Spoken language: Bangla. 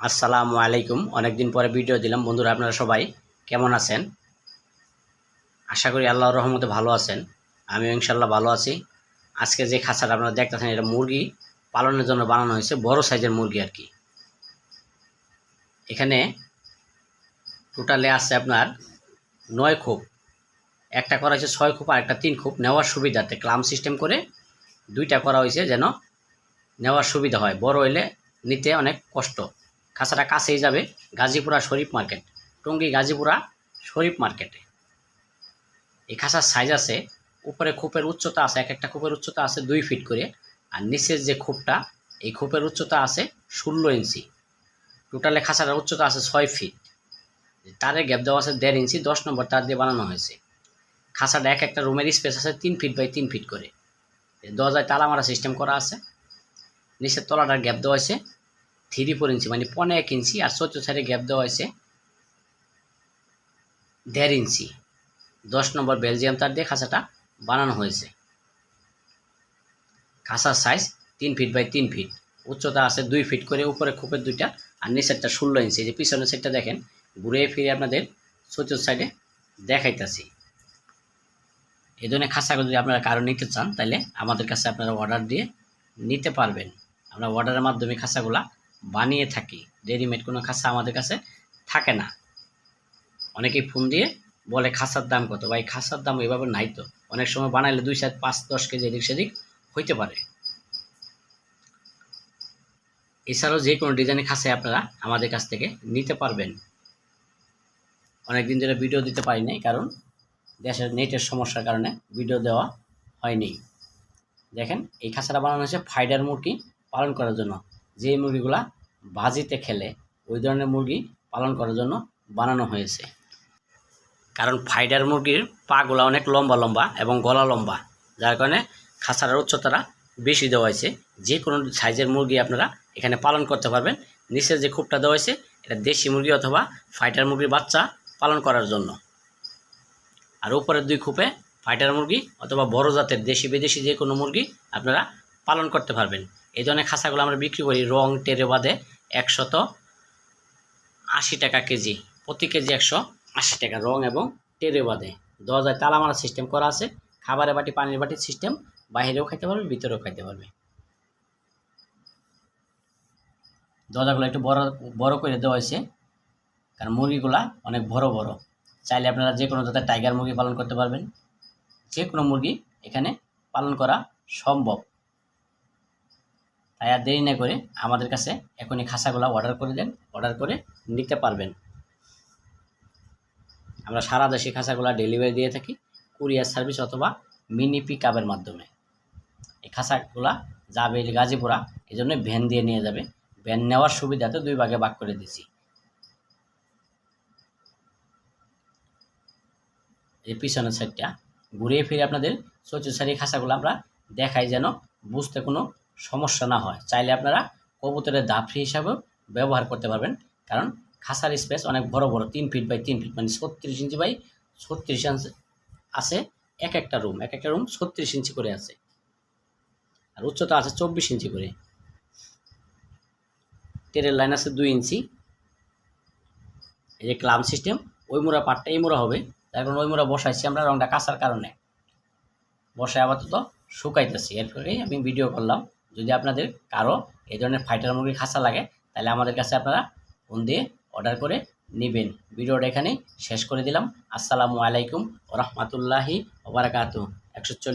আসসালামু আলাইকুম। অনেকদিন পরে ভিডিও দিলাম। বন্ধুরা, আপনারা সবাই কেমন আছেন? আশা করি আল্লাহর রহমতে ভালো আছেন। আমিও ইনশাল্লাহ ভালো আছি। আজকে যে খাঁচাটা আপনারা দেখতেছেন, এটা মুরগি পালনের জন্য বানানো হয়েছে। বড় সাইজের মুরগি আর কি। এখানে টোটালে আছে আপনার নয় খোপ। একটা করা হয়েছে ছয় খোপ আর একটা তিন খোপ। নেওয়ার সুবিধাতে ক্লাম সিস্টেম করে দুইটা করা হয়েছে যেন নেওয়ার সুবিধা হয়। বড় হইলে নিতে অনেক কষ্ট। খাঁচাটা কাছেই যাবে, গাজীপুরা শরীফ মার্কেট। টঙ্গী গাজীপুরা শরীফ মার্কেটে এই খাসার সাইজ আছে, উপরে খোপের উচ্চতা আছে, এক একটা খোপের উচ্চতা আছে দুই ফিট করে, আর নিচের যে খোপটা, এই খোপের উচ্চতা আছে ষোলো ইঞ্চি। টোটালে খাসাটার উচ্চতা আছে ছয় ফিট তারে গ্যাপ দেওয়া আছে দেড় ইঞ্চি, দশ নম্বর তার দিয়ে বানানো হয়েছে। খাসাটা এক একটা রুমের স্পেস আছে তিন ফিট বাই তিন ফিট করে। দরজায় তালা মারা সিস্টেম করা আছে। নিচের তলাটার গ্যাপ দেওয়া হয়েছে। থ্রি ফোর ইঞ্চি মানে পনেরো এক ইঞ্চি আর চতুর্থ সাইডে গ্যাপ দেওয়া হয়েছে দেড় ইঞ্চি। দশ নম্বর বেলজিয়াম তার দিয়ে খাঁচাটা বানানো হয়েছে। খাঁচার সাইজ তিন ফিট বাই তিন ফিট উচ্চতা আছে দুই ফিট করে উপরে খোপের দুইটা আর নিচেরটা ষোলো ইঞ্চি। যে পিছনের সাইডটা দেখেন, ঘুরে ফিরে আপনাদের চতুর্থ সাইডে দেখাইতেছি। এই ধরনের খাঁচাগুলো যদি আপনারা কারও নিতে চান, তাহলে আমাদের কাছে আপনারা অর্ডার দিয়ে নিতে পারবেন। আমরা অর্ডারের মাধ্যমে খাঁচাগুলা বানিয়ে থাকি। রেডিমেড কোনো খাঁচা আমাদের কাছে থাকে না। অনেকেই ফোন দিয়ে বলে, খাসার দাম কত? বা এই খাঁচার দাম এভাবে নাই তো। অনেক সময় বানাইলে দুই সাত পাঁচ দশ কেজি এদিক সেদিক হইতে পারে। এছাড়াও যে কোনো ডিজাইনের খাঁচাই আপনারা আমাদের কাছ থেকে নিতে পারবেন। অনেকদিন ধরে ভিডিও দিতে পারি নাই, কারণ দেশের নেটের সমস্যার কারণে ভিডিও দেওয়া হয়নি। দেখেন, এই খাঁচাটা বানানো হয়েছে ফাইডার মুরগি পালন করার জন্য। যে মুরগিগুলা বাজিতে খেলে, ওই ধরনের মুরগি পালন করার জন্য বানানো হয়েছে। কারণ ফাইডার মুরগির পাগুলা অনেক লম্বা লম্বা এবং গলা লম্বা, যার কারণে খাঁচাটার উচ্চতাটা বেশি দেওয়া হয়েছে। যে কোনো সাইজের মুরগি আপনারা এখানে পালন করতে পারবেন। নিচের যে খুবটা দেওয়া হয়েছে, এটা দেশি মুরগি অথবা ফাইটার মুরগির বাচ্চা পালন করার জন্য। আর উপরের দুই খুপে ফাইটার মুরগি অথবা বড় জাতের দেশি বিদেশি যে কোনো মুরগি আপনারা পালন করতে পারবেন। এই ধরনের খাঁচাগুলো আমরা বিক্রি করি রং টেরে বাদে একশত আশি টাকা কেজি, প্রতি কেজি একশো আশি টাকা রং এবং টেরে বাদে। দরজায় তালা সিস্টেম করা আছে, খাবারের বাটি, পানির বাটির সিস্টেম বাইরেও খাইতে পারবে, ভিতরেও খাইতে পারবে। দরজাগুলো একটু বড় বড় করে দেওয়া হয়েছে, কারণ মুরগিগুলা অনেক বড় বড়। চাইলে আপনারা যে কোনো জাতের টাইগার মুরগি পালন করতে পারবেন। যে কোনো মুরগি এখানে পালন করা সম্ভব। তাই আর দেরি না করে আমাদের কাছে এখনই খাঁচাগুলো অর্ডার করে দেন অর্ডার করে নিতে পারবেন। আমরা সারা দেশে খাঁচাগুলো ডেলিভারি দিয়ে থাকি কুরিয়ার সার্ভিস অথবা মিনি পিক আপের মাধ্যমে। এই খাঁচাগুলা যাবে গাজীপুরা এই জন্য ভ্যান দিয়ে নিয়ে যাবে। ভ্যান নেওয়ার সুবিধাতে দুই ভাগে ভাগ করে দিছি এই পিছনের সাইডটা ঘুরিয়ে ফিরে আপনাদের চতুর সারি খাঁচাগুলো আমরা দেখাই যেন বুঝতে কোনো সমস্যা না হয়। চাইলে আপনারা কবুতরের দাফরি হিসাবেও ব্যবহার করতে পারবেন। কারণ খাঁচার স্পেস অনেক বড় বড়, তিন ফিট বাই তিন ফিট মানে ছত্রিশ ইঞ্চি বাই ছত্রিশ ইঞ্চি আছে এক একটা রুম এক একটা রুম ছত্রিশ ইঞ্চি করে আছে। আর উচ্চতা আছে চব্বিশ ইঞ্চি করে। টেরের লাইন আছে দুই ইঞ্চি এই যে ক্লাম সিস্টেম ওই মোড়া পাটটা এই মোড়া হবে। তার কারণ ওই মোড়া বসাইছি আমরা রংটা কাঁচার কারণে। বসায় আপাতত শুকাইতেছি। এরপরেই আমি ভিডিও করলাম। যদি আপনাদের কারও এই ধরনের ফাইটার মুরগির খাসা লাগে, তাহলে আমাদের কাছে আপনারা ফোন দিয়ে অর্ডার করে নেবেন। ভিডিওটা এখানেই শেষ করে দিলাম। আসসালামু আলাইকুম রহমতুল্লাহি ওবরাকাতু একশো চল্লিশ।